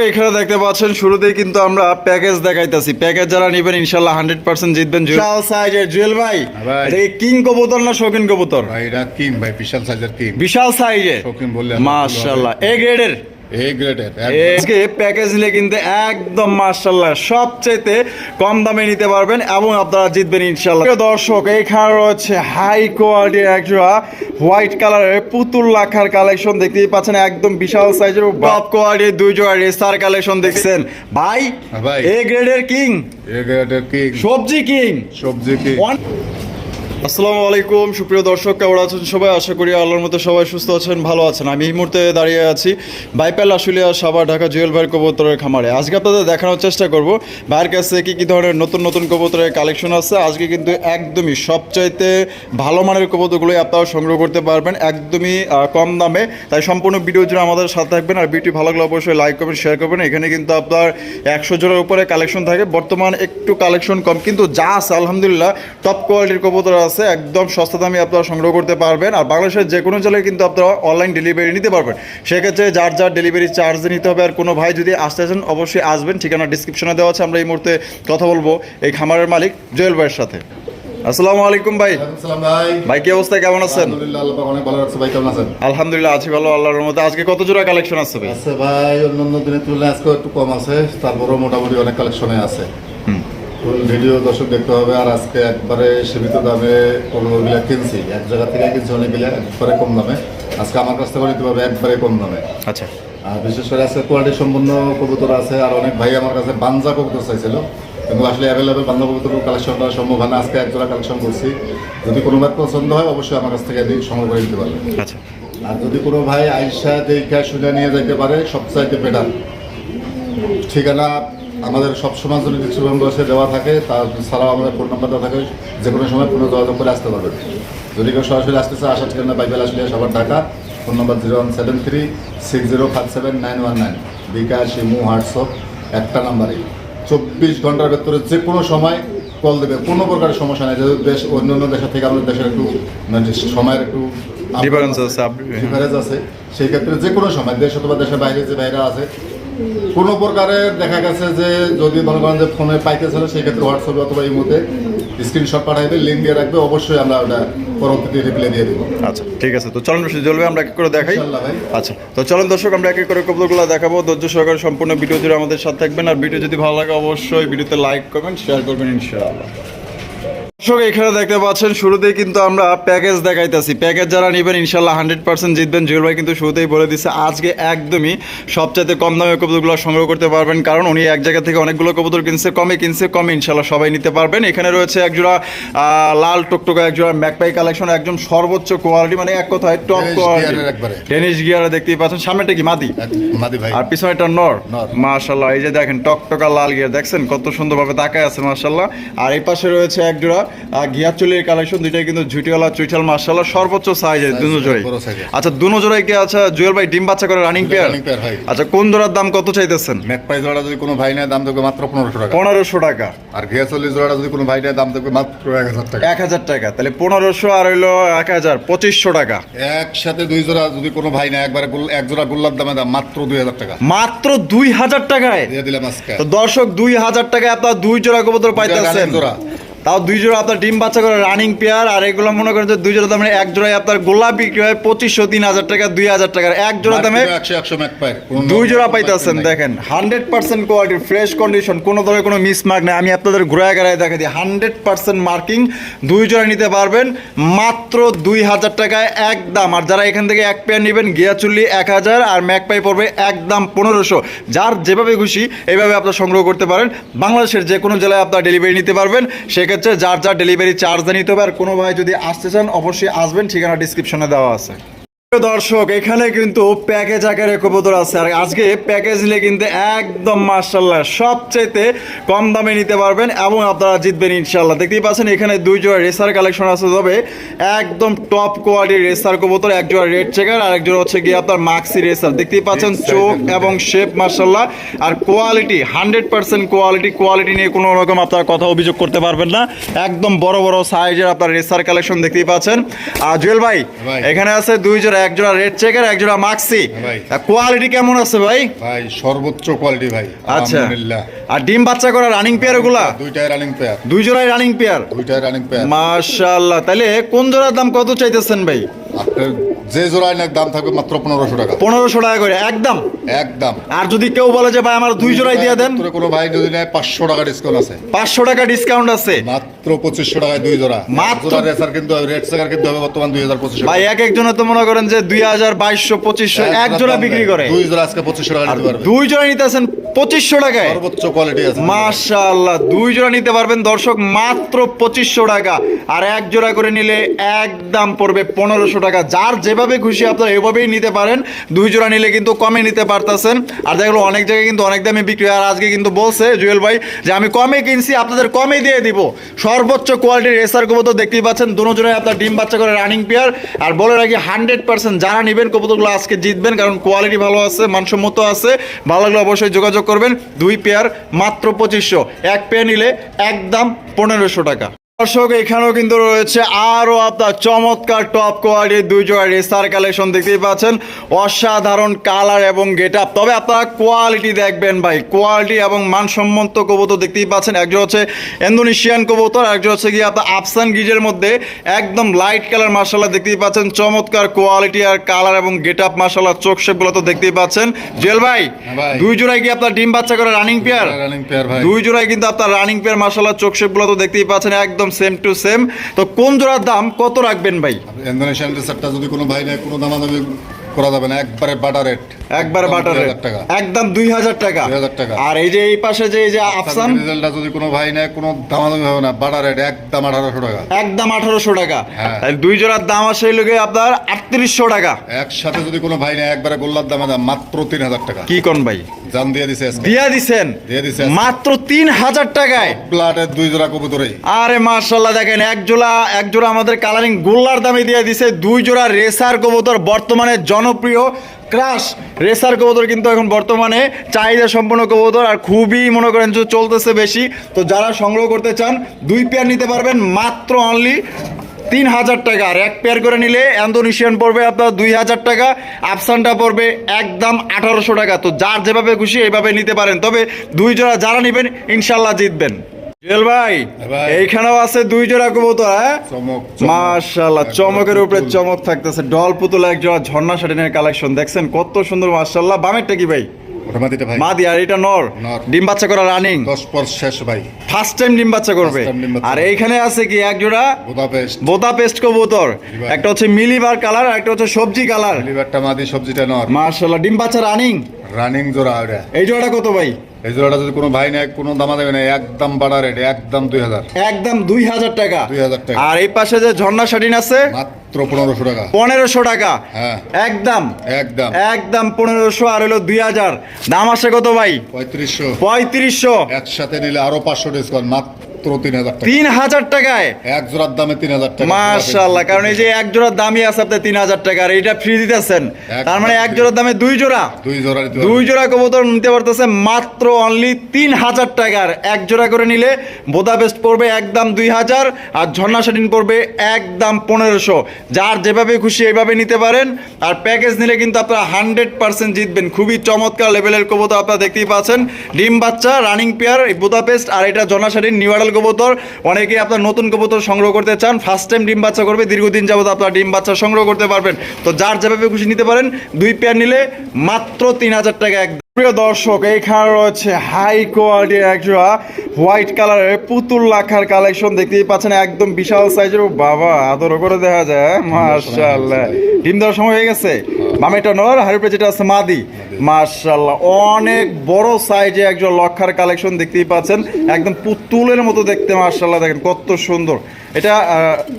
দর্শক এখানে দেখতে পাচ্ছেন শুরুতেই কিন্তু আমরা প্যাকেজ দেখাইতেছি। প্যাকেজ যারা নেবেন ইনশাল্লাহ হান্ড্রেড পার্সেন্ট জিতবেন। বিশাল সাইজের জুয়েল ভাই। কিং কবুতর না শৌখিন কবুতর? ভাই এটা কিং ভাই বিশাল সাইজের কিং বিশাল সাইজের শৌখিন বললে আমার মাশাল্লাহ। এ গ্রেডের এ গ্রেডের আজকে প্যাকেজ নিলে কিন্তু একদম মাশাল্লাহ। সবচেয়ে কম দামে নিতে পারবেন এবং আপনারা জিতবেন ইনশাল্লাহ দর্শক এখানে রয়েছে হাই কোয়ালিটির একজোড়া হোয়াইট কালারের পুতুল লাখার কালেকশন দেখতেই পাচ্ছেন একদম বিশাল সাইজের টপ কোয়ালিটির দুই জোড়া রেসার কালেকশন দেখছেন। ভাই। এ গ্রেডের কিং এ গ্রেডের কিং সবজি কিং সবজি কিং আসসালামু আলাইকুম, সুপ্রিয় দর্শক, কেমন আছেন সবাই? আশা করি আল্লাহর মতো সবাই সুস্থ আছেন, ভালো আছেন। আমি এই মুহূর্তে দাঁড়িয়ে আছি বাইপাল আশুলিয়া সাবা ঢাকা জুয়েল ভাইয়ের কবুতরের খামারে। আজকে আপনাদের দেখানোর চেষ্টা করব ভাইয়ের কাছে কী কী ধরনের নতুন নতুন কবুতরের কালেকশন আছে। আজকে কিন্তু একদমই সবচাইতে ভালো মানের কবুতরগুলোই আপনারা সংগ্রহ করতে পারবেন, একদমই কম দামে। তাই সম্পূর্ণ ভিডিও জুড়ে আমাদের সাথে থাকবেন আর ভিডিও ভালো লাগলে অবশ্যই লাইক করবেন শেয়ার করবেন। এখানে কিন্তু আপনার একশো জোড়ার উপরে কালেকশন থাকে। বর্তমান একটু কালেকশন কম, কিন্তু যা আছে, আলহামদুলিল্লাহ টপ কোয়ালিটির কবুতর আছে একদম সস্তা দামে আপনারা সংগ্রহ করতে পারবেন। আর বাংলাদেশের যে কোনো জেলায় কিন্তু আপনারা অনলাইন ডেলিভারি নিতে পারবেন। সেক্ষেত্রে যার যার ডেলিভারি চার্জ নিতে হবে আর কোনো ভাই যদি আসতে চান অবশ্যই আসবেন। ঠিকানা ডিসক্রিপশনে দেওয়া আছে আমরা এই মুহূর্তে কথা বলব এই খামারের মালিক জুয়েল ভাইয়ের সাথে। আসসালামু আলাইকুম ভাই। ভাই। ভাই কি অবস্থা? কেমন আছেন? আলহামদুলিল্লাহ আছি ভালো আল্লাহর মধ্যে আজকে কত জোড়া কালেকশন আছে ভাই? আছে ভাই অন্যান্য দিনের তুলনায় আজকে একটু কম আছে তারপরেও মোটামুটি অনেক কালেকশনে আছে। ফুল ভিডিও দর্শক দেখতে হবে আর আজকে একবারে সীমিত দামে কোনোগুলো কিনছি। এক জায়গা থেকে কিনছি অনেকগুলো একবারে কম দামে। আজকে আমার কাছ থেকে নিতে পারবে একবারে কম দামে। আচ্ছা। আর বিশেষ করে আজকে কোয়ালিটি সম্পন্ন কবুতর আছে আর অনেক ভাই আমার কাছে বানজা কবুতর চাইছিল। কিন্তু আসলে অ্যাভেলেবেল বাংলা কবুতর কালেকশন করা সম্ভব হয় না আজকে একজোড়া কালেকশন করছি। যদি কোনো ভাই পছন্দ হয় অবশ্যই আমার কাছ থেকে সংগ্রহ করে দিতে পারবে। আচ্ছা। আর যদি কোনো ভাই আইসা দেখা শুনে নিয়ে যেতে পারে সবচাইতে বেটার ঠিকানা আমাদের সব সময় যদি ডিসক্রিপশন বক্সে দেওয়া থাকে তার ছাড়াও আমাদের ফোন নাম্বার দেওয়া থাকে যে কোনো সময় ফোনে যোগাযোগ করে আসতে পারবেন। যদি কেউ সরাসরি আসতে চায় আসার ঠিকানা বাইবেল আসলে সবার Dhaka phone number zero one seven three six zero five seven nine one nine bKash imo WhatsApp একটা নাম্বারে। চব্বিশ ঘণ্টার ভেতরে যে কোনো সময় কল দেবে কোনো প্রকার সমস্যা নেই। যেহেতু দেশ অন্য অন্য দেশের থেকে আমাদের দেশের একটু মানে সময়ের একটু ডিফারেন্স ডিফারেন্স আছে সেই ক্ষেত্রে যে কোনো সময় দেশ অথবা দেশের বাইরে যে বাইরে আছে কোনো প্রকারের দেখা গেছে যে যদি মনে করেন যে ফোনে পাইতেছিল সেই ক্ষেত্রে হোয়াটসঅ্যাপে অথবা ইমোতে স্ক্রিনশট পাঠাইবে লিঙ্ক দিয়ে রাখবে অবশ্যই আমরা ওটা পরবর্তীতে রিপ্লাই দিয়ে দেবো। আচ্ছা ঠিক আছে। তো চলুন বেশি জ্বলবে আমরা এক এক করে দেখাই। আচ্ছা তো চলুন দর্শক আমরা এক এক করে কবুতরগুলো দেখাবো। ধৈর্য সহকারে সম্পূর্ণ ভিডিও জুড়ে আমাদের সাথে থাকবেন। আর ভিডিও যদি ভালো লাগে অবশ্যই ভিডিওতে লাইক করবেন শেয়ার করবেন ইনশাআল্লাহ। দর্শক এখানে দেখতে পাচ্ছেন শুরুতেই কিন্তু আমরা প্যাকেজ দেখাইতেছি। প্যাকেজ যারা নেবেন ইনশাল্লাহ হান্ড্রেড পার্সেন্ট জিতবেন। জুয়েল ভাই কিন্তু শুরুতেই বলে দিচ্ছে আজকে একদমই সবচাইতে কম দামে কবুতরগুলো সংগ্রহ করতে পারবেন। কারণ উনি এক জায়গা থেকে অনেকগুলো কবুতর কিনছে কমে কিনছে কমে ইনশাল্লাহ সবাই নিতে পারবেন। এখানে রয়েছে একজোড়া আহ, লাল টকটকা একজোড়া ম্যাকপাই কালেকশন একদম সর্বোচ্চ কোয়ালিটি মানে এক কথায় টপ কোয়ালিটি টেনিস গিয়ারে দেখতেই পাচ্ছেন সামনেটা কি মাদি? মাদি ভাই। আর পিছনেটা নর। নর। মাশাল্লাহ এই যে দেখেন টকটকা লাল গিয়ার দেখছেন কত সুন্দরভাবে তাকায় আছে মাশাল্লাহ। আর এই পাশে রয়েছে এক জোড়া গিয়ার চুলির কালেকশন দুইটাই কিন্তু ঝুটিওয়ালা সর্বোচ্চ সাইজের দুনো জোড়াই। আচ্ছা দুনো জোড়াই কি আচ্ছা জুয়েল ভাই ডিম বাচ্চা করে রানিং পেয়ার। আচ্ছা কোন জোড়ার দাম কত চাইতেছেন? ম্যাকপাই জোড়া যদি কোনো ভাই নেয় দাম দেবে মাত্র পনেরোশো টাকা। পনেরোশো টাকা। আর ঘিয়া চল্লিশ জোড়া যদি কোনো ভাই নেয় দাম দেবে মাত্র এক হাজার টাকা। এক হাজার টাকা। তাহলে পনেরোশো আর হইল এক হাজার পঁচিশশো টাকা। একসাথে দুই জোড়া যদি কোনো ভাই নেয় একবারে এক জোড়া গোল্লার দামে দাম মাত্র দুই হাজার টাকা। মাত্র দুই হাজার টাকায়? দিয়ে দিলাম আজকে। দর্শক দুই হাজার টাকায় আপনার দুই জোড়া কবুতর পাইতেছেন। জোড়া। তাও দুই জোড়া আপনার ডিম বাচ্চা করে রানিং পেয়ার আর এগুলো মনে করেন যে দুই জোড়া দামে এক জোড়ায় আপনার গোলাপ বিক্রি হয় পঁচিশশো তিন হাজার টাকা দুই হাজার টাকার। এক জোড়া দামে ম্যাকপাই দুই জোড়া পাইতেছেন দেখেন। Hundred percent quality fresh condition কোনো ধরনের কোনো মিসমার্ক নেই। আমি আপনাদের ঘুরায় গাড়ায় দেখা দিই। হান্ড্রেড পার্সেন্ট মার্কিং দুই জোড়া নিতে পারবেন। মাত্র দুই হাজার টাকায় একদম। আর যারা এখান থেকে এক পেয়ার নেবেন গিয়া চুল্লি এক হাজার আর ম্যাক পাই পড়বে একদম পনেরোশো। যার যেভাবে খুশি এইভাবে আপনার সংগ্রহ করতে পারেন। বাংলাদেশের যে কোনো জেলায় আপনার ডেলিভারি নিতে পারবেন। সেক্ষেত্রে যার যার ডেলিভারি চার্জ দিয়ে নিতে হবে আর কোনো ভাই যদি আসতে চান, অবশ্যই আসবেন, ঠিকানা ডিসক্রিপশনে দেওয়া আছে। দর্শক এখানে কিন্তু প্যাকেজ আকারে কবুতর আছে। আর আজকে প্যাকেজ নিলে কিন্তু একদম মার্শাল্লাহ সবচেয়ে কম দামে নিতে পারবেন এবং আপনারা জিতবেন ইনশাল্লাহ দেখতেই পাচ্ছেন এখানে দুই জোড়া রেসার কালেকশন আছে তবে একদম টপ কোয়ালিটির রেসার কবুতর এক জোড়া রেড চেকার আর এক জোড়া হচ্ছে গিয়ে আপনার মাক্সি রেসার দেখতেই পাচ্ছেন চোখ এবং শেপ মার্শাল্লাহ আর quality hundred percent quality quality নিয়ে কোনো রকম আপনার কথা অভিযোগ করতে পারবেন না। একদম বড় বড় সাইজের আপনার রেসার কালেকশন দেখতেই পাচ্ছেন। আর জুয়েল ভাই। এখানে আছে দুই জোড়া এক জোড়া রেড চেকার এক জোড়া মাক্সি কোয়ালিটি কেমন আছে ভাই? ভাই সর্বোচ্চ কোয়ালিটি ভাই। আচ্ছা। আর ডিম বাচ্চা করা রানিং পেয়ার ওগুলা? দুইটাই রানিং পেয়ার দুই জোড়াই রানিং পেয়ার দুইটাই রানিং পেয়ার মাশাআল্লাহ। তাহলে কোন জোড়ার দাম কত চাইতেছেন ভাই? আপনার যে জোড়ায় নেক দাম থাকবে মাত্র পনেরোশো টাকা। পনেরোশো টাকা করে একদম? একদম। আর যদি কেউ বলে যে ভাই আমার দুই জোড়াই দিয়ে দেন? কোনো ভাই যদি নেয় পাঁচশো টাকা ডিসকাউন্ট আছে। পাঁচশো টাকা ডিসকাউন্ট আছে। মাত্র পঁচিশশো টাকায় দুই জোড়া। মাত্র- রেসার কিন্তু রেড সেকার কিন্তু হবে বর্তমান দুই হাজার পঁচিশশো ভাই এক একজনে তো মনে করেন যে দুই হাজার বাইশশো পঁচিশশো এক জোড়া বিক্রি করে। দুই জোড়া আজকে পঁচিশশো টাকা দিতে পারবে। দুই জোড়া নিতেছেন পঁচিশশো টাকায়। সর্বোচ্চ কোয়ালিটি আছে। মাশাআল্লাহ দুই জোড়া নিতে পারবেন দর্শক মাত্র পঁচিশশো টাকা। আর এক জোড়া করে নিলে একদম পড়বে পনেরোশো টাকা, যার যেভাবে খুশি আপনারা এভাবেই নিতে পারেন। দুই জোড়া নিলে কিন্তু কমে নিতে পারতেছেন। আর দেখল অনেক জায়গায় কিন্তু অনেক দামে বিক্রি আর আজকে কিন্তু বলছে জুয়েল ভাই যে আমি কমে কিনছি, আপনাদের কমে দিয়ে দিব। সর্বোচ্চ কোয়ালিটির রেসার কবুতর দেখতেই পাচ্ছেন। জোড়ায় আপনার ডিম বাচ্চা করে রানিং পেয়ার আর বলে রাখি হান্ড্রেড পার্সেন্ট যারা নেবেন কবুতরগুলো আজকে জিতবেন, কারণ কোয়ালিটি ভালো আছে, মানসম্মত আছে। ভালো লাগলে অবশ্যই যোগাযোগ করবেন। দুই পেয়ার মাত্র পঁচিশশো। এক পেয়ার নিলে একদম পনেরোশো টাকা। দর্শক এখানেও কিন্তু রয়েছে আরও আপনার চমৎকার টপ কোয়ালিটির দুই জোড়া রেসার কালেকশন দেখতেই পাচ্ছেন। অসাধারণ কালার এবং গেট আপ তবে আপনারা কোয়ালিটি দেখবেন ভাই। কোয়ালিটি এবং মানসম্মত কবুতর দেখতেই পাচ্ছেন। একজন হচ্ছে ইন্দোনেশিয়ান কবুতর একজন হচ্ছে গিয়ে আপনার আফসান গিজের মধ্যে একদম লাইট কালার মার্শাল্লাহ দেখতেই পাচ্ছেন। চমৎকার কোয়ালিটি আর কালার এবং গেট আপ মার্শাল্লাহ চোখ শেপগুলো তো দেখতেই পাচ্ছেন। জেল ভাই হ্যাঁ ভাই। দুই জোড়ায় কি আপনার ডিম বাচ্চা করে রানিং পেয়ার রানিং পেয়ার ভাই। দুই জোড়ায় কিন্তু আপনার রানিং পেয়ার মার্শাল্লাহ চোখ শেপগুলো তো দেখতেই পাচ্ছেন। একদম সেম টু সেম তো কোন জোড়ার দাম কত রাখবেন ভাই? ইন্দোনেশিয়ান রেসারটা যদি কোনো ভাই নেয়, কোনো দামাদামি করা যাবে না একবারে বাটা রেট একবার দুই হাজার টাকা। একদম দুই হাজার টাকা। 2000 টাকা। আর এই যে এই পাশে যে এই যে আফসান রেজাল্টটা যদি কোনো ভাই নেয় কোনো দামাদামি হবে না। বাটা রেট একদম আঠারোশো টাকা। একদম আঠারোশো টাকা। হ্যাঁ। দুই জোড়ার দাম আসে লোকে আপনার আটত্রিশশো টাকা। একসাথে যদি কোনো ভাই নেয় একবারে গোল্লার দামে মাত্র তিন হাজার টাকা। কি কোন ভাই? জান দিয়ে দিছে দিয়া দিছেন? দিয়ে দিছে মাত্র তিন হাজার টাকায়। প্লাটের দুই জোড়া কবুতরেই। আরে মার্শাল্লাহ দেখেন এক জোড়া এক জোড়া আমাদের কালারিং গোল্লার দামে দিয়ে দিছে দুই জোড়া রেসার কবুতর বর্তমানে জনপ্রিয় ক্রাশ রেসার কবুতর কিন্তু এখন বর্তমানে চাহিদা সম্পন্ন কবুতর আর খুবই মনে করেন যে চলতেছে বেশি। তো যারা সংগ্রহ করতে চান, দুই পেয়ার নিতে পারবেন মাত্র অনলি তিন হাজার টাকা। আর এক পেয়ার করে নিলে অ্যান্ডোনেশিয়ান পড়বে আপনার দুই হাজার টাকা আফসানটা পড়বে একদম আঠারোশো টাকা। তো যার যেভাবে খুশি এইভাবে নিতে পারেন। তবে দুই জোড়া যারা নেবেন, ইনশাল্লাহ জিতবেন। জুয়েল ভাই ভাই। এইখানেও আছে দুই জোড়া কবুতর হ্যাঁ? চমক মাশাআল্লাহ চমকের উপরে চমক থাকতেছে। ডল পুতুল এক জোড়া ঝর্ণা শাটিনের কালেকশন দেখছেন? কত সুন্দর মাশাআল্লাহ। বামেরটা কি ভাই? ওটা মা দি আর এটা নর। নর। ডিম বাচ্চা করা রানিং শেষ ভাই। ফার্স্ট টাইম ডিম বাচ্চা করবে। আর এইখানে আছে কি এক জোড়া? Budapest pest. কবুতর। একটা হচ্ছে মিলিবার কালার আর একটা হচ্ছে সবজি কালার। মাদি সবজিটা নর। ডিম বাচ্চা রানিং রানিং জোড়া এই জোড়াটা কত ভাই? এই জোড়াটা যদি কোনো ভাই নেয় কোনো দামা দেবে না একদম বাড়া রেট একদম দুই হাজার। একদম দুই হাজার টাকা। 2000 টাকা। আর এই পাশে যে ঝর্ণা শাটিন আছে? মাত্র পনেরোশো টাকা। পনেরোশো টাকা। হ্যাঁ। একদম। একদম। একদম পনেরোশো আর হলো দুই হাজার। দাম আসে কত ভাই? পঁয়ত্রিশশো। পঁয়ত্রিশশো। একসাথে নিলে আরও পাঁচশো ডিসকাউন্ট মাত্র তিন হাজার তিন হাজার টাকায়? এক জোড়ার দামে তিন হাজার টাকা। মাশাল্লাহ কারণ এই যে এক জোড়ার দামই আছে আপনার তিন হাজার টাকা আর এইটা ফ্রি দিতেছেন। তার মানে এক জোড়ার দামে দুই জোড়া? দুই জোড়া দুই জোড়া কবুতর নিতে পারতেছে মাত্র অনলি তিন হাজার টাকার এক জোড়া করে নিলে বোদা বেস্ট পড়বে একদম দুই হাজার আর ঝর্ণা শাটিন পড়বে একদম পনেরোশো। যার যেভাবে খুশি এইভাবে নিতে পারেন। আর প্যাকেজ নিলে কিন্তু আপনারা হান্ড্রেড পার্সেন্ট জিতবেন। খুবই চমৎকার লেভেলের কবুতর আপনারা দেখতেই পাচ্ছেন। ডিম বাচ্চা রানিং পেয়ার বোদা পেস্ট আর এটা ঝর্ণা শাটিন নিউডাল কবুতর। অনেকে আপনার নতুন কবুতর সংগ্রহ করতে চান ফার্স্ট টাইম ডিম বাচ্চা করবে, দীর্ঘদিন যাবত আপনার ডিম বাচ্চা সংগ্রহ করতে পারবেন। তো যার যেভাবে খুশি নিতে পারেন, দুই পেয়ার নিলে মাত্র তিন হাজার টাকা একদম প্রিয় দর্শক, এইখানে রয়েছে হাই কোয়ালিটির একজোড়া হোয়াইট কালারের পুতুল লাখার কালেকশন দেখতেই পাচ্ছেন একদম বিশাল সাইজের। বাবা আদর করে দেখা যায় মার্শাল্লাহ ডিম দেওয়ার সময় হয়ে গেছে। মামেটা নর হারিপে যেটা আছে মাদি। মার্শাল্লাহ অনেক বড় সাইজে একজন লক্ষার কালেকশন দেখতেই পাচ্ছেন একদম পুতুলের মতো দেখতে মার্শাল্লাহ দেখেন কত সুন্দর। এটা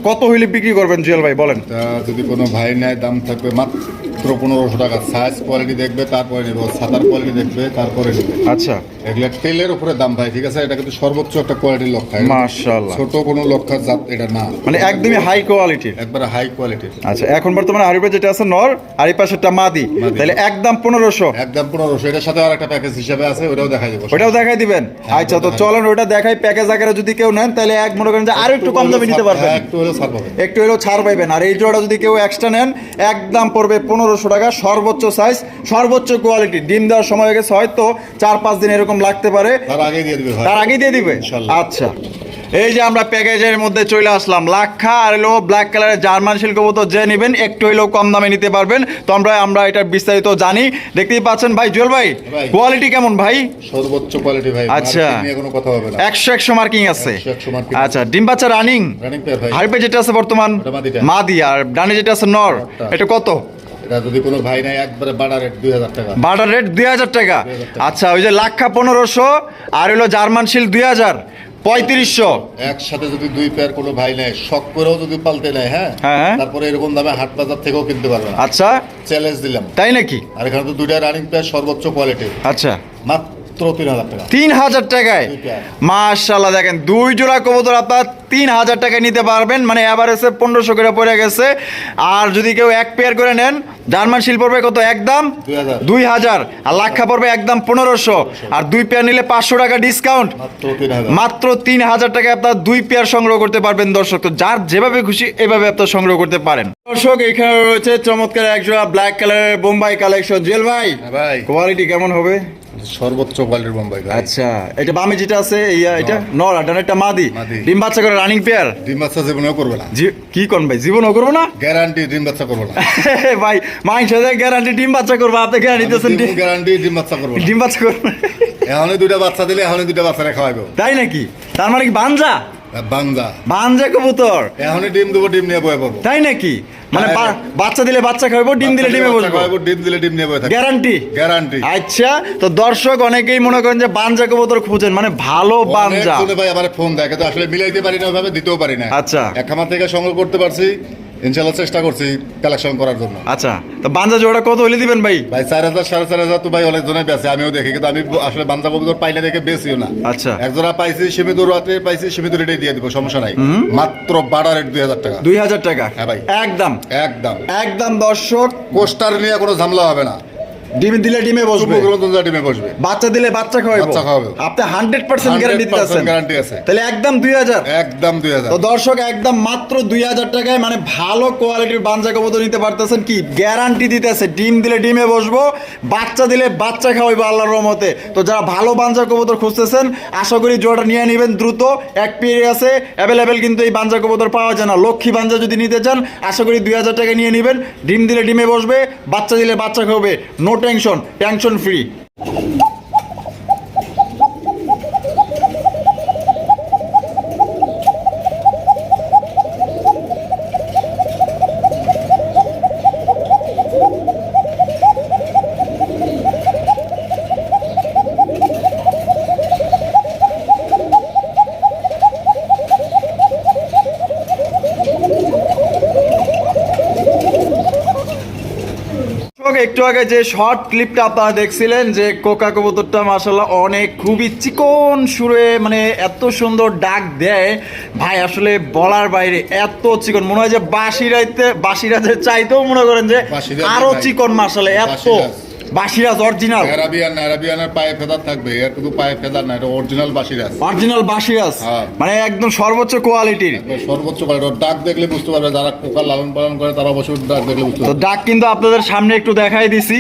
কত হইলে বিক্রি করবেন জুয়েল ভাই বলেন। যদি কোনো ভাই নেয় দাম থাকবে মাত্র পনেরোশো টাকা। সাইজ কোয়ালিটি দেখবে তারপরে নেব। সাতার কোয়ালিটি দেখবে তারপরে নেবে। আচ্ছা। এগুলো তেলের উপরে দাম ভাই ঠিক আছে? এটা কিন্তু সর্বোচ্চ একটা কোয়ালিটির লক্ষ্য মার্শাল্লাহ ছোট কোনো লক্ষ্যের জাত এটা না। মানে একদমই হাই কোয়ালিটির একবারে হাই কোয়ালিটির আচ্ছা এখন বর্তমানে হারিপে যেটা আছে নর আর পাশেরটা মাদি। তাহলে একদম পনেরোশো। একদম পনেরোশো। এটার সাথে আর একটা প্যাকেজ হিসাবে আছে ওটাও দেখাই দেবো। ওটাও দেখাই দিবেন? হ্যাঁ, আচ্ছা তো চলেন ওটা দেখাই প্যাকেজ আকারে যদি কেউ নেন তাহলে এক মনে করেন যে আরও একটু কম দামে তবে নিতে পারবেন। হ্যাঁ, একটু হলেও ছাড় পাবেন। একটু হলেও ছাড় পাইবেন। আর এই জোড়াটা যদি কেউ এক্সট্রা নেন একদম পড়বে পনেরোশো টাকা সর্বোচ্চ সাইজ সর্বোচ্চ কোয়ালিটি ডিম দেওয়ার সময় হয়ে গেছে হয়তো চার পাঁচ দিন এরকম লাগতে পারে। তার আগে দিয়ে দিবে তার আগে দিয়ে দিবে? আচ্ছা। এই যে আমরা প্যাকেজের মধ্যে চলে আসলাম। লাক্ষা আর হলো ব্ল্যাক কালারের জার্মান শিল্ক মতো যে নেবেন একটু হলেও কম দামে নিতে পারবেন। তো আমরা আমরা এটা বিস্তারিত জানি। দেখতেই পাচ্ছেন ভাই জুয়েল ভাই। কোয়ালিটি কেমন ভাই? সর্বোচ্চ কোয়ালিটি ভাই আচ্ছা। কোনো কথা হবে না। একশো একশো মার্কিং আছে। 100 100 আচ্ছা ডিম বাচ্চা রানিং রানিং পেয়ার ভাই। হারপে যেটা আছে বর্তমান। মাদি আর ডানে যেটা আছে নর। এটা কত? এটা যদি কোনো ভাই নাই একবারে বাড়া রেট দুই হাজার টাকা। বাটার রেট দুই হাজার টাকা। 2000 টাকা। আচ্ছা ওই যে লাক্ষা পনেরোশো আর হলো জার্মান শিল দুই হাজার। পঁয়ত্রিশশো। একসাথে যদি দুই পেয়ার কোনো ভাই নেয় শখ করেও যদি পালতে নেয় হ্যাঁ? হ্যাঁ। তারপরে এরকম দামে হাট বাজার থেকেও কিনতে পারবে আচ্ছা। চ্যালেঞ্জ দিলাম। তাই নাকি? আর এখানে তো দুইটা রানিং পেয়ার সর্বোচ্চ কোয়ালিটি আচ্ছা। মাত্র তিন হাজার টাকা। তিন হাজার টাকায়। মাশাল্লাহ দেখেন দুই জোড়া কবুতর আপনার তিন হাজার টাকায় নিতে পারবেন। মানে পনেরোশো করে পড়ে গেছে। আর যদি কেউ এক পেয়ার করে নেন জার্মান শিল পড়বে কত? একদম দুই হাজার। আর লাক্ষা পড়বে একদম পনেরোশো। আর দুই পেয়ার নিলে পাঁচশো টাকা ডিসকাউন্ট মাত্র তিন হাজার। মাত্র তিন হাজার টাকায় আপনার দুই পেয়ার সংগ্রহ করতে পারবেন দর্শক। তো যার যেভাবে খুশি এভাবে আপনার সংগ্রহ করতে পারেন। দর্শক এখানে রয়েছে চমৎকার একজোড়া ব্ল্যাক কালারের বোম্বাই কালেকশন জুয়েল ভাই হ্যাঁ ভাই। কোয়ালিটি কেমন হবে? সর্বোচ্চ কোয়ালিটির বোম্বাই আচ্ছা এটা বামে যেটা আছে ইয়া এটা নর। আর ডানেরটা মাদি। ডিম বাচ্চা করে রানিং পেয়ার ডিম বাচ্চা জীবনেও করবে না। কি কোন ভাই জীবনও করব না? গ্যারান্টি ডিম বাচ্চা করবে না। ভাই মাইন্ড গ্যারান্টি ডিম বাচ্চা করব আপনি গ্যারান্টি দিতেছেন গ্যারান্টি ডিম। বাচ্চা করবে ডিম বাচ্চা করব এখনই দুইটা বাচ্চা দিলে এখনই দুইটা বাচ্চা খাওয়াইবো। তাই নাকি? তার মানে কি বাঞ্জা? বান্দা বাঞ্জা কবুতর। এখনই ডিম দেবো ডিম নিয়ে বয়ে পড়ব তাই নাকি? মানে বাচ্চা দিলে বাচ্চা খাওয়াবো ডিম দিলে ডিমে বসবো ডিম দিলে ডিম নিয়ে বয়ে গ্যারান্টি গ্যারান্টি আচ্ছা তো দর্শক অনেকেই মনে করেন যে বাঞ্জা কবুতর খুঁজেন মানে ভালো বাঞ্জা। ভাই আমার ফোন দেখে তো আসলে মিলাইতে পারি না ওভাবে দিতেও পারি না। আচ্ছা। এক খামার থেকে সংগ্রহ করতে পারছি। ইনশাল্লাহ চেষ্টা করছি কালেকশন করার জন্য। আচ্ছা তো বাঞ্জা জোড়া কত হলে দিবেন ভাই? ভাই চার হাজার সাড়ে চার হাজার তো ভাই অনেক বেছে আমিও দেখি কিন্তু আমি আসলে বান্দা কবুতর পাইলে দেখে বেশিও না। আচ্ছা। এক জোড়া পাইছি সীমিত রাতে পাইছি সীমিত রেটে দিয়ে দিব সমস্যা নাই। মাত্র বাড়া রেট দুই হাজার টাকা। দুই হাজার টাকা? হ্যাঁ ভাই। একদম। একদম। একদম দর্শক। কোস্টার নিয়ে কোনো ঝামেলা হবে না। ডিম দিলে ডিমে বসবে। চুম্বক টিমে বসবে। বাচ্চা দিলে বাচ্চা খাওয়াবো বাচ্চা খাওয়াবো। আপনি হান্ড্রেড পার্সেন্ট গ্যারান্টি দিতেছেন গ্যারান্টি আছে। তাহলে একদম দুই হাজার। একদম দুই হাজার। তো দর্শক একদম মাত্র দুই হাজার টাকায় মানে ভালো কোয়ালিটির বাঞ্জা কবুতর নিতে পারতেছেন কি? গ্যারান্টি দিতেছে ডিম দিলে ডিমে বসবো বাচ্চা দিলে বাচ্চা খাওয়াইবো আল্লাহর রহমতে। তো যারা ভালো বাঞ্জা কবুতর খুঁজতেছেন আশা করি জোড়াটা নিয়ে নেবেন দ্রুত। এক পিরিয়ড আছে অ্যাভেলেবেল কিন্তু এই বাঞ্জা কবুতর পাওয়া যায় না। লক্ষ্মী বাঞ্জা যদি নিতে চান আশা করি দুই হাজার টাকা নিয়ে নেবেন। ডিম দিলে ডিমে বসবে বাচ্চা দিলে বাচ্চা খাওয়াবে। নো টেনশন টেনশন ফ্রি দর্শক, একটু আগে যে শর্ট ক্লিপটা আপনারা দেখছিলেন যে কোকা কবুতরটা মাসাল্লাহ অনেক খুবই চিকন সুরে মানে এত সুন্দর ডাক দেয়। ভাই আসলে বলার বাইরে এত চিকন। মনে হয় যে বাসিরাইতে বাসিরাজের চাইতেও মনে করেন যে আরও চিকন মাসালে এত। বাসিরাজ। অরিজিনাল অ্যারাবিয়ান অ্যারাবিয়ানের পায়ে ফেদার থাকবে। এর শুধু পায়ে ফেদার না এটা অরিজিনাল বাসিরাজ। অরিজিনাল বাসিরাজ। হ্যাঁ। মানে একদম সর্বোচ্চ কোয়ালিটির সর্বোচ্চ কোয়ালিটির ডাক দেখলে বুঝতে পারবে যারা পোকা লালন পালন করে তারা অবশ্যই ডাক দেখলে বুঝতে তো পারবে। ডাক কিন্তু আপনাদের সামনে একটু দেখাই দিছি।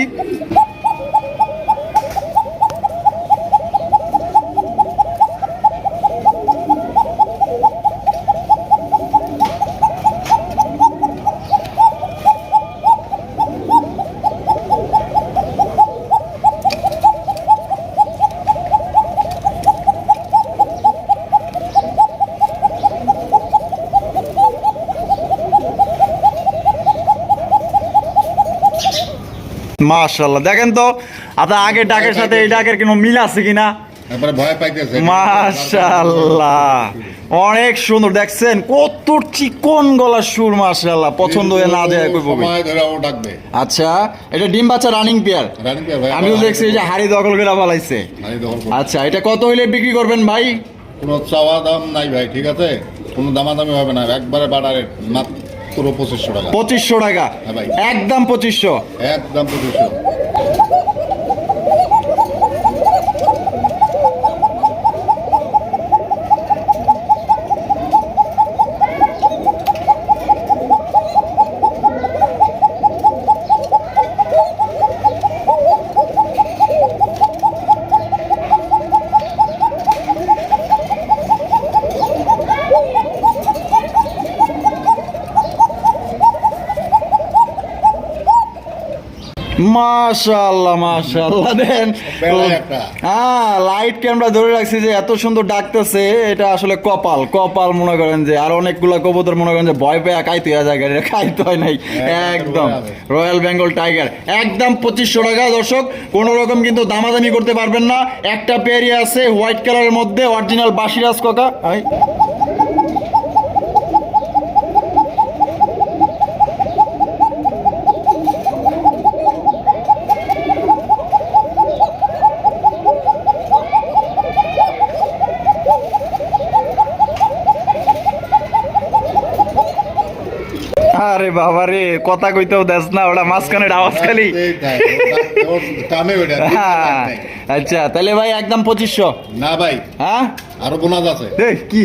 মাশাল্লাহ দেখেন তো আপনার আগের ডাকের সাথে এই ডাকের কোনো মিল আছে কিনা? মাশাল্লাহ অনেক সুন্দর দেখছেন? কত চিকন গলার সুর মাশাল্লাহ পছন্দ হয়ে না ডাকবে। আচ্ছা এটা ডিম বাচ্চা রানিং পেয়ার আমিও দেখছি যে হাড়ি দখল করে। আচ্ছা এটা কত হইলে বিক্রি করবেন ভাই? কোনো চাওয়া দাম নাই ভাই ঠিক আছে? কোনো দামাদামি হবে না একবারে বাড়া রেট মাত্র পঁচিশশো টাকা। পঁচিশশো টাকা? হ্যাঁ ভাই। একদম পঁচিশশো? একদম পঁচিশশো। মাশাআল্লাহ মাশাআল্লাহ। দেন হ্যাঁ লাইট ক্যামেরা ধরে রাখছি যে এত সুন্দর ডাকতেছে এটা আসলে কপাল। কপাল মনে করেন যে আর অনেকগুলা কবুতর মনে করেন যে ভয় পেয়ে খাইতে হয়ে যায় এটা খাইতে হয় নাই। একদম। রয়্যাল বেঙ্গল টাইগার একদম পঁচিশশো টাকা দর্শক কোন রকম কিন্তু দামাদামি করতে পারবেন না। একটা পেয়ারি আছে হোয়াইট কালারের মধ্যে অরিজিনাল বাসিরাজ কাকা। আই আরে বাবা রে কথা কইতেও দেস না ওটা মাঝখানে আওয়াজ খালি। কামে ওইটা, হ্যাঁ, আচ্ছা তাহলে ভাই একদম পঁচিশশো। না ভাই হ্যাঁ? আরও বোনাস আছে। কি?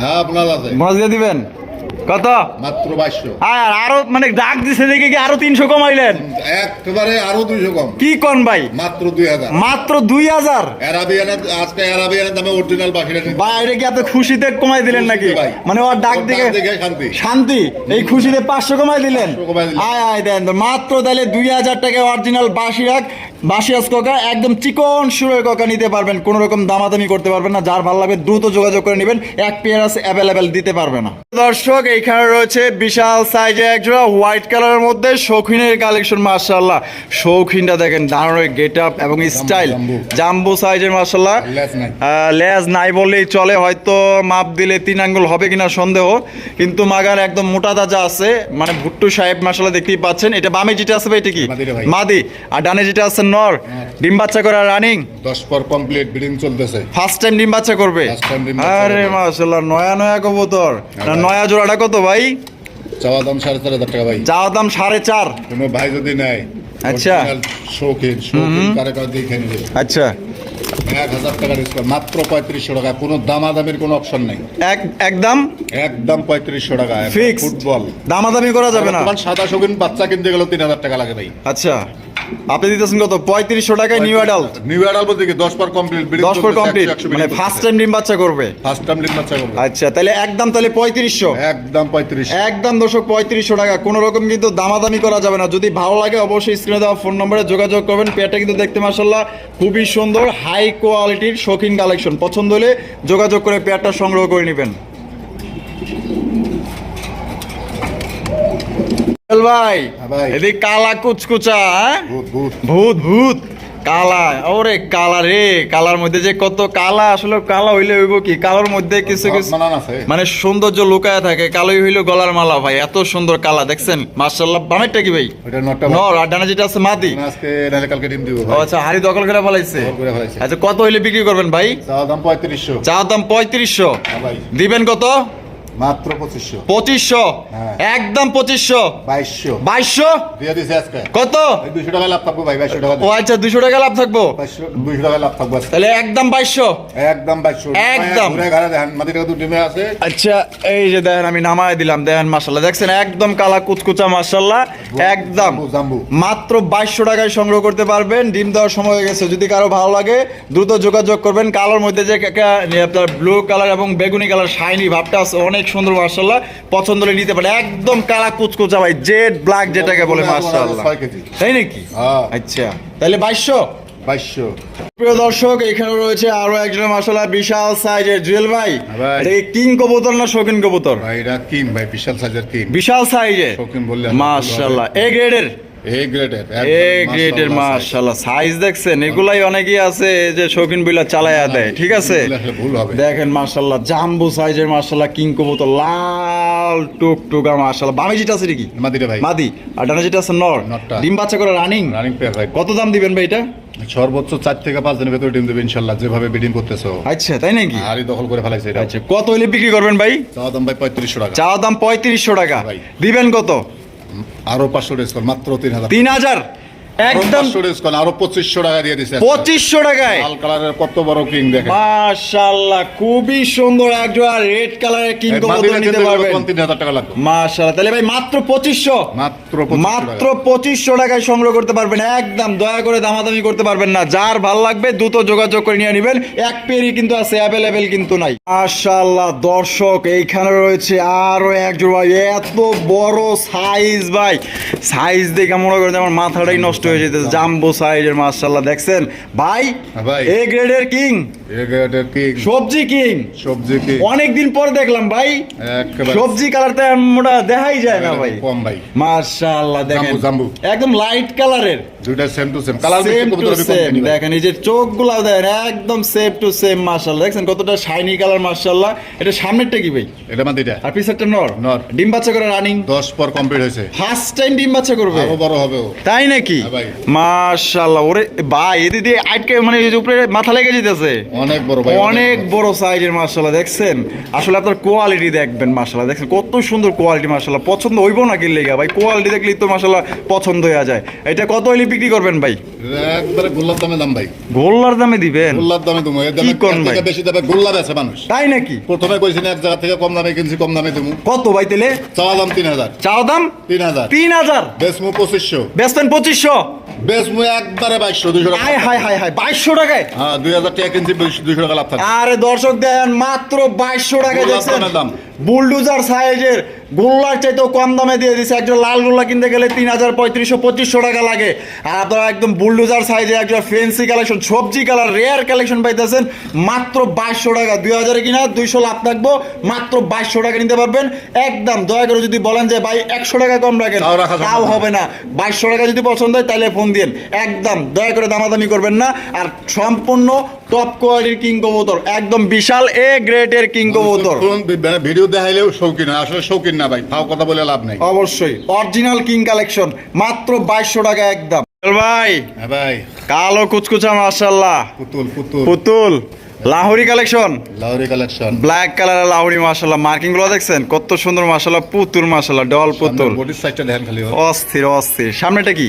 হ্যাঁ বোনাস আছে। মজ দিয়ে দিবেন। কত? মাত্র বাইশশো। আর আরও মানে ডাক দিছে দেখে কি আরও তিনশো কমাইলেন? একেবারে আরও দুইশো কম। কি কোন ভাই? মাত্র দুই হাজার। মাত্র দুই হাজার? অ্যারাবিয়ানের আজকে অ্যারাবিয়ানের দামে অরিজিনাল বাকিটা বাইরে কি এত খুশিতে কমাই দিলেন নাকি? ভাই। মানে ওর ডাক দিকে শান্তি। শান্তি? এই খুশিতে পাঁচশো কমাই দিলেন? 500 কমাই দিলেন। আয় আয় দেন মাত্র তাহলে দুই হাজার টাকা অরিজিনাল বাসি রাখ। বাসিয়াস কোকা একদম চিকন সুরের কোকা নিতে পারবেন কোনো রকম দামাদামি করতে পারবেন না যার ভালো লাগবে দ্রুত যোগাযোগ করে নেবেন এক পেয়ার আছে অ্যাভেলেবেল দিতে পারবে না। দর্শক এইখানে রয়েছে বিশাল সাইজে একজোড়া হোয়াইট কালারের মধ্যে শৌখিনের কালেকশন মার্শাল্লাহ শৌখিনটা দেখেন দাঁড়ানোর গেট আপ এবং স্টাইল জাম্বু। সাইজের মার্শাল্লাহ লেস নাই। আহ, লেজ নাই বললেই চলে হয়তো মাপ দিলে তিন আঙ্গুল হবে কিনা সন্দেহ কিন্তু মাগার একদম মোটা তাজা আছে মানে ভুট্টু সাহেব মার্শাল্লাহ দেখতেই পাচ্ছেন। এটা বামে যেটা আছে এটা কি? মাদি মাদি। আর ডানে যেটা আছে নর ডিম বাচ্চা করা রানিং দশ পর কমপ্লিট ব্রিডিং চলতেছে। ফার্স্ট টাইম ডিম বাচ্চা করবে? আরে করবে। মাশাল্লাহ নয়া নয়া কবুতর। না, নয়া জোড়াটা কত ভাই? চাওয়া দাম সাড়ে চার হাজার টাকা ভাই। চাওয়া দাম সাড়ে চার। কোনো ভাই যদি নেয় আচ্ছা। শৌখিন শৌখিন কারে কারে দেখে নিবে। আচ্ছা। এক হাজার টাকা ডিসকাউন্ট মাত্র পঁয়ত্রিশশো টাকা। কোনো দামাদামির কোনো অপশন নাই। এক একদম একদম পঁয়ত্রিশশো টাকা। ফুটবল। দামাদামি করা যাবে না। সাদা শৌখিন বাচ্চা কিনতে গেলে তিন হাজার টাকা লাগে ভাই। আচ্ছা। আপনি দিতেছেন কত? পঁয়ত্রিশশো টাকায় নিউ অ্যাডাল্ট নিউ অ্যাডাল্ট বলতে কি? দশ পর কমপ্লিট দশ পর কমপ্লিট মানে ফার্স্ট টাইম ডিম বাচ্চা করবে। ফার্স্ট টাইম লিট বাচ্চা করবে। আচ্ছা তাহলে একদম তাহলে পঁয়ত্রিশশো। একদম পঁয়ত্রিশ একদম দর্শক পঁয়ত্রিশশো টাকা। কোনো রকম কিন্তু দামাদামি করা যাবে না। যদি ভালো লাগে অবশ্যই স্ক্রিনে দেওয়া ফোন নম্বরে যোগাযোগ করবেন। পেয়ারটা কিন্তু দেখতে মাসাল্লাহ খুবই সুন্দর হাই কোয়ালিটির শৌখিন কালেকশন পছন্দ হলে যোগাযোগ করে পেয়ারটা সংগ্রহ করে নেবেন। ভাই। হ্যাঁ এদিক কালা কুচকুচা হ্যাঁ? ভূত ভূত। কালা ওরে কালা রে কালার মধ্যে যে কত কালা আসলে কালা হইলে হইব কি? কালার মধ্যে কিছু কিছু মানে সৌন্দর্য লুকায় থাকে কালোই হইল গলার মালা ভাই এত সুন্দর কালা দেখছেন? মার্শাল্লাহ বামেরটা কি ভাই? নর আর ডানা যেটা আছে মাদি। ও আচ্ছা হাড়ি দখল করে ফেলাইছে। আচ্ছা কত হইলে বিক্রি করবেন ভাই? চাওয়া দাম পঁয়ত্রিশশো। চা দাম পঁয়ত্রিশশো। হ্যাঁ দিবেন কত? মাত্র পঁচিশশো। পঁচিশশো? হ্যাঁ। একদম পঁচিশশো? বাইশশো। বাইশশো? কত? দুইশো টাকা লাভ থাকব ভাই বাইশশো টাকা ও আচ্ছা দুশো টাকা লাভ থাকব? দুইশো টাকা লাভ থাকব তাহলে একদম বাইশশো? একদম বাইশশো। একদম। ঘুরে দেখেন মাটি টাকা দু আছে। আচ্ছা এই যে দেখেন আমি নামায় দিলাম দেখেন মাসাল্লাহ দেখছেন একদম কালা কুচকুচা মাসাল্লাহ একদম। মাত্র বাইশশো টাকায় সংগ্রহ করতে পারবেন। ডিম দেওয়ার সময় হয়ে গেছে। যদি কারও ভালো লাগে দ্রুত যোগাযোগ করবেন। কালোর মধ্যে যে একটা আপনার ব্লু কালার এবং বেগুনি কালার শাইনি ভাবটা আছে অনেক সুন্দর মার্শাল্লাহ পছন্দ হলে নিতে পারে। একদম কালা কুচকুচা ভাই জেড ব্ল্যাক যেটাকে বলে মার্শাল্লাহ তাই নাকি? হ্যাঁ। আচ্ছা তাহলে বাইশশো? বাইশশো। প্রিয় দর্শক এখানে রয়েছে আরও একজন মাসাল্লাহ বিশাল সাইজের জুয়েল ভাই। এটা কিং কবুতর না শৌখিন কবুতর? ভাই এটা কিন ভাই বিশাল সাইজের কিন বিশাল সাইজের। শৌখিন বললে মাশাআল্লাহ। এ গ্রেডের? এ গ্রেডের এ গ্রেডের মাশাআল্লাহ সাইজ দেখছেন এগুলাই অনেকেই আছে যে শৌখিন বিলা চালায়া দেয় ঠিক আছে? ভুল হবে। দেখেন মাশাআল্লাহ জাম্বু সাইজের মাশাআল্লাহ কিং কবুতর লাল টুক টুকা মাশাআল্লাহ বামে যেটা আছে কি? ভাই। মাদি। আর ডানা যেটা আছে নর। নরটা। ডিম বাচ্চা করে রানিং রানিং পেয়ার ভাই। কত দাম দিবেন ভাই এটা? সর্বোচ্চ চার থেকে পাঁচ দিনের ভেতরে ডিম দেবে ইনশাল্লাহ যেভাবে বিডিং করতেছো। আচ্ছা তাই নাকি? দখল করে ফেলাইছে এটা। আচ্ছা কত হইলে বিক্রি করবেন ভাই? চাওয়া দাম ভাই পঁয়ত্রিশশো টাকা। চাওয়া দাম পঁয়ত্রিশশো টাকা। ভাই। দিবেন কত? আরও পাঁচশো ডিসকাউন্ট মাত্র তিন হাজার। তিন হাজার? একদম ডিসকাউন্ট আরও টাকা দিয়ে দিছে। টাকায়। লাল কালারের কত বড় কিং দেখেন। খুবই সুন্দর একজোড়া রেড কালারের কিং কবুতর নিতে পারবেন। টাকা লাগবে? তাহলে ভাই মাত্র মাত্র মাত্র টাকায় সংগ্রহ করতে পারবেন একদম দয়া করে দামাদামি করতে পারবেন না। যার ভালো লাগবে দ্রুত যোগাযোগ করে নিয়ে নেবেন। এক পেরি কিন্তু আছে অ্যাভেলেবেল কিন্তু নাই। মাশাল্লাহ দর্শক এইখানে রয়েছে আরও এক জোড়া এত বড় সাইজ ভাই। সাইজ দেখে মনে করেন আমার মাথাটাই নষ্ট নষ্ট হয়ে যেতেছে। জাম্বো সাইজের মার্শাল্লাহ দেখছেন? ভাই হ্যাঁ। এ গ্রেডের কি। সবজি কিং। সবজি কি। অনেকদিন পর দেখলাম ভাই সবজি কালারটা মোটা দেখাই যায় না ভাই। কম ভাই। মাশাআল্লাহ দেখেন। জাম্বু। একদম লাইট কালারের দুইটা same to same colour same দেখেন এই যে চোখগুলো দেখেন একদম সেম টু সেম মাশাআল্লাহ। দেখছেন কতটা শাইনি কালার মাশাআল্লাহ। এটা সামনেরটা কি ভাই? এটা মাদিটা আর পিছারটা নর? নর। ডিম বাচ্চা করে রানিং 10 পর কমপ্লিট হয়েছে। ফার্স্ট টাইম ডিম বাচ্চা করবে? আরও বড় হবে তাই নাকি? হ্যাঁ মাশাআল্লাহ ওরে ভাই এদি দিয়ে আটকে মানে উপরে মাথা লেগে যেতেছে। অনেক বড় ভাই অনেক বড়। সাইজের মাশাআল্লাহ দেখছেন? আসলে আপনার কোয়ালিটি দেখবেন মাশাআল্লাহ দেখছেন? কত সুন্দর কোয়ালিটি মাশাআল্লাহ পছন্দ হইব না কিনলে ভাই কোয়ালিটি দেখলেই তো মাশাআল্লাহ পছন্দ হয়ে যায়। এটা কত হইলে বিক্রি করবেন ভাই? একবারে গোল্লার দামে দাম ভাই। গোল্লার দামে দিবেন? গোল্লার দামে তুমি এর দামে কি কোন এর থেকে ভাই? বেশি দামে গোল্লা বেচে মানুষ। তাই নাকি? প্রথমে কইছি এক জায়গা থেকে কম দামে কিনছি কম দামে কত ভাই তেলে চাওয়া দাম তিন হাজার। চাও দাম? তিন হাজার। তিন হাজার? বেসমু পঁচিশশো। বেচবেন পঁচিশশো? বেসমু একবারে বাইশশো দুইশো টাকা হাই হাই হাই হাই বাইশশো টাকায়? হ্যাঁ দুই হাজার টাকা কিনছি দুইশো টাকা লাভ থাকে। আরে দর্শক দেন মাত্র বাইশশো টাকা গোল্লার দেখছেন। দাম। বুলডুজার সাইজের গোল্লার চাইতেও কম দামে দিয়ে দিচ্ছে একজন লাল গোল্লা কিনতে গেলে তিন হাজার পঁয়ত্রিশশো পঁচিশশো টাকা লাগে। আর আপনারা একদম বুলডুজার সাইজে একজন ফেন্সি কালেকশন সবজি কালার রেয়ার কালেকশন পাইতেছেন মাত্র বাইশশো টাকা। দুই হাজারে কিনা দুইশো লাভ থাকব মাত্র বাইশশো টাকা নিতে পারবেন। একদম দয়া করে যদি বলেন যে ভাই একশো টাকা কম রাখেন তাও। হবে না। বাইশশো টাকা যদি পছন্দ হয় তাহলে ফোন দিন একদম দয়া করে দামাদামি করবেন না। আর সম্পূর্ণ টপ কোয়ালিটির কিং কবুতর একদম বিশাল এ গ্রেটের কিং কবুতর। মানে ভিডিও দেখাইলেও শৌখিন হয়। আসলে শৌখিন না ভাই ফাও কথা বলে লাভ নাই। অবশ্যই। অরিজিনাল কিং কালেকশন মাত্র বাইশশো টাকা একদম। ভাই। হ্যাঁ ভাই। কালো কুচকুচা মাশাল্লাহ পুতুল পুতুল। পুতুল। Lahori collection Lahori collection black কালারের লাহোরি মাশাল্লাহ মার্কিংগুলো দেখছেন? কত সুন্দর মাশাল্লাহ পুতুল মাশাল্লাহ ডল পুতুল। বডির সাইডটা দেখেন খালি অস্থির অস্থির। সামনেটা কি?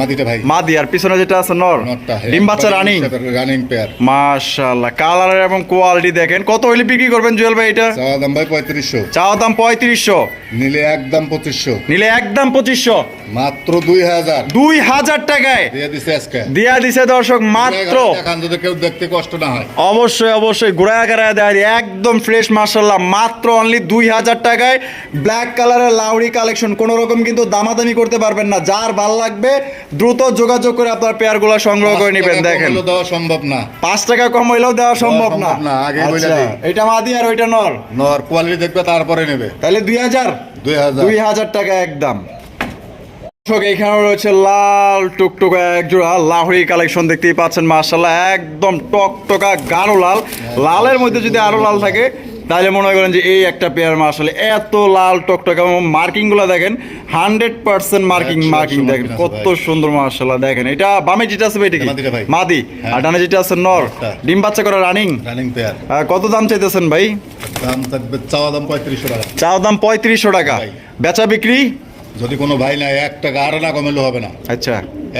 মাদিটা ভাই? মাদি আর পিছনে যেটা আছে নর নটটা ডিম বাচ্চা রানিং রানিং পেয়ার মাশাআল্লাহ কালার এবং কোয়ালিটি দেখেন। কত হইলে বিক্রি করবেন জুয়েল ভাই এটা? চাওয়া দাম ভাই পঁয়ত্রিশশো। চাওয়া দাম পঁয়ত্রিশশো। নিলে একদম পঁচিশশো। নিলে একদম পঁচিশশো। মাত্র দুই হাজার। দুই হাজার টাকায়। দিয়ে দিছে আজকে। দিয়া দিছে দর্শক মাত্র। দেখান যদি কেউ দেখতে কষ্ট না হয়। অবশ্যই অবশ্যই ঘোরা গাড়া দেয় একদম ফ্রেশ মার্শাল্লাহ মাত্র অনলি দুই হাজার টাকায়। ব্ল্যাক কালারের লাউড়ি কালেকশন কোনো রকম কিন্তু দামাদামি করতে পারবেন না। যার ভালো লাগবে দ্রুত যোগাযোগ করে আপনার পেয়ারগুলো সংগ্রহ করে নেবেন দেখেন। দেওয়া সম্ভব না। পাঁচ টাকা কম হইলেও দেওয়া সম্ভব না। বলে আচ্ছা। এটা মাদি আর ওইটা নর। নর কোয়ালিটি দেখবে তারপরে নেবে। তাহলে দুই হাজার। দুই হাজার। দুই হাজার টাকা একদম। দর্শক, এখানে রয়েছে লাল টুকটুকা এক জোড়া লাহরি কালেকশন দেখতেই পাচ্ছেন মার্শাল্লাহ একদম টকটকা গাঢ় লাল। লালের মধ্যে যদি আরও লাল থাকে তাহলে মনে করেন যে এই একটা পেয়ার মার্শাল এত লাল টকটকা এবং মার্কিংগুলো দেখেন হান্ড্রেড পার্সেন্ট মার্কিং মার্কিং দেখেন কত সুন্দর মার্শাল্লাহ দেখেন এটা বামে যেটা আছে এটা কি? মাদি হ্যাঁ। আর ডানে যেটা আছে নর ডিম বাচ্চা করে রানিং রানিং পেয়ার কত দাম চাইতেছেন ভাই? দাম থাকবে চাওয়া দাম পঁয়ত্রিশশো টাকা। চাও দাম পঁয়ত্রিশশো টাকা। বেচা বিক্রি? যদি কোনো ভাই নাই এক টাকা আরও না কমেলেও হবে না। আচ্ছা।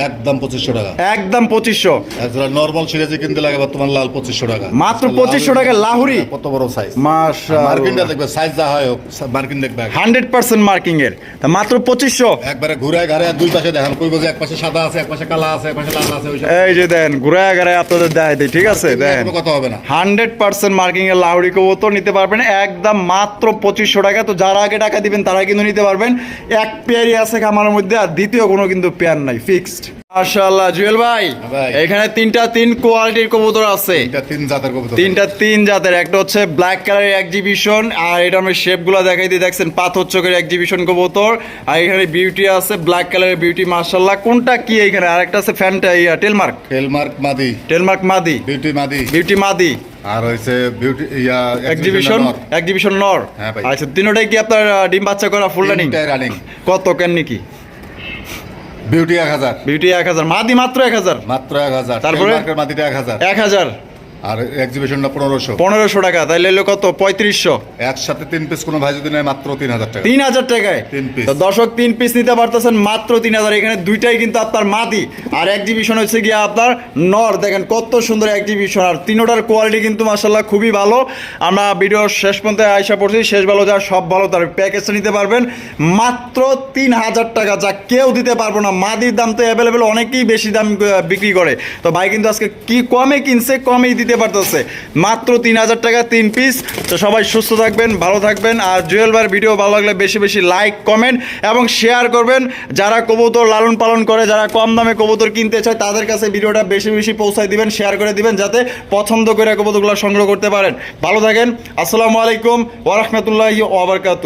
একদম পঁচিশশো টাকা। একদম পঁচিশশো। এছাড়া নর্মাল সিরিজে কিনতে লাগে তোমার লাল পঁচিশশো টাকা। মাত্র 2500 টাকা লাহুরি? কত বড় সাইজ মার্শাল মার্কিনটা দেখবে সাইজ যা হয় হোক মার্কিন দেখবে হান্ড্রেড পার্সেন্ট মার্কিং এর। তা মাত্র পঁচিশশো। একবারে ঘুরে ঘাড়ে দুই পাশে দেখান কই যে এক পাশে সাদা আছে এক পাশে কালা আছে এক পাশে লাল আছে ওই এই যে দেন ঘুরায় গেড়ে আপনাদের দেয় দিই ঠিক আছে দেন। কথা হবে না। হান্ড্রেড পার্সেন্ট মার্কিং এর লাউরি কবুতর নিতে পারবেন একদম মাত্র পঁচিশশো টাকা। তো যারা আগে টাকা দিবেন তারা কিন্তু নিতে পারবেন। এক পেয়ারই আছে খামারের মধ্যে আর দ্বিতীয় কোনো কিন্তু পেয়ার নাই ফিক্সড মাশাআল্লাহ জুয়েল ভাই ভাই। এখানে তিনটা তিন কোয়ালিটির কবুতর আছে। এটা তিন জাতের কবুতর। তিনটা তিন জাতের একটা হচ্ছে ব্ল্যাক কালারের এক্সিবিশন আর এটা আমি শেপগুলো দেখাই দিয়ে দেখছেন পাথর চোখের এক্সিবিশন কবুতর আর এখানে বিউটি আছে ব্ল্যাক কালারের বিউটি মার্শাল্লাহ কোনটা কি এখানে? আর একটা আছে ফ্যানটা ইয়া টেলমার্ক টেলমার্ক মাদি। টেলমার্ক মাদি। বিউটি মাদি। বিউটি মাদি। আর হইছে বিউটি ইয়া এক্সিবিশন নর। এক্সিবিশন নর? হ্যাঁ আচ্ছা তিনোটাই কি আপনার ডিম বাচ্চা করা ফুল রানিং রানিং কত কেন নাকি? বিউটি এক হাজার। বিউটি এক হাজার। মাদি মাত্র এক হাজার। মাত্র এক হাজার। তারপরে? মাদিটা এক হাজার। এক হাজার। আর এক্সিবিশনটা পনেরোশো। পনেরোশো টাকা তাইলে এলো কত? পঁয়ত্রিশশো। একসাথে তিন পিস কোনো ভাই যদি নেয় মাত্র তিন হাজার টাকা। তিন হাজার টাকায়? তিন piece। তো দর্শক তিন পিস নিতে পারতেছেন মাত্র তিন হাজার। এখানে দুইটাই কিন্তু আপনার মাদি। আর এক্সিবিশন হচ্ছে গিয়ে আপনার নর। দেখেন কত সুন্দর এক্সিবিশন আর তিনোটার কোয়ালিটি কিন্তু মাসাল্লাহ খুবই ভালো। আমরা ভিডিও শেষ পর্যন্ত আয়সা পড়ছি। শেষ ভালো যা সব ভালো তার প্যাকেজটা নিতে পারবেন। মাত্র তিন হাজার টাকা যা কেউ দিতে পারব না। মাদির দাম তো অ্যাভেলেবেল অনেকেই বেশি দাম বিক্রি করে। তো ভাই কিন্তু আজকে কি কমে কিনছে কমেই দিতে দিতে পারতেছে। মাত্র তিন হাজার টাকা, তিন পিস তো সবাই সুস্থ থাকবেন, ভালো থাকবেন। আর জুয়েল ভাইয়ের ভিডিও ভালো লাগলে বেশি বেশি লাইক কমেন্ট এবং শেয়ার করবেন। যারা কবুতর লালন পালন করে, যারা কম দামে কবুতর কিনতে চায়, তাদের কাছে ভিডিওটা বেশি বেশি পৌঁছায় দিবেন শেয়ার করে দিবেন, যাতে পছন্দ করে কবুতরগুলো সংগ্রহ করতে পারেন। ভালো থাকেন। আসসালামু আলাইকুম ওরহমতুল্লাহি ওবরকাতু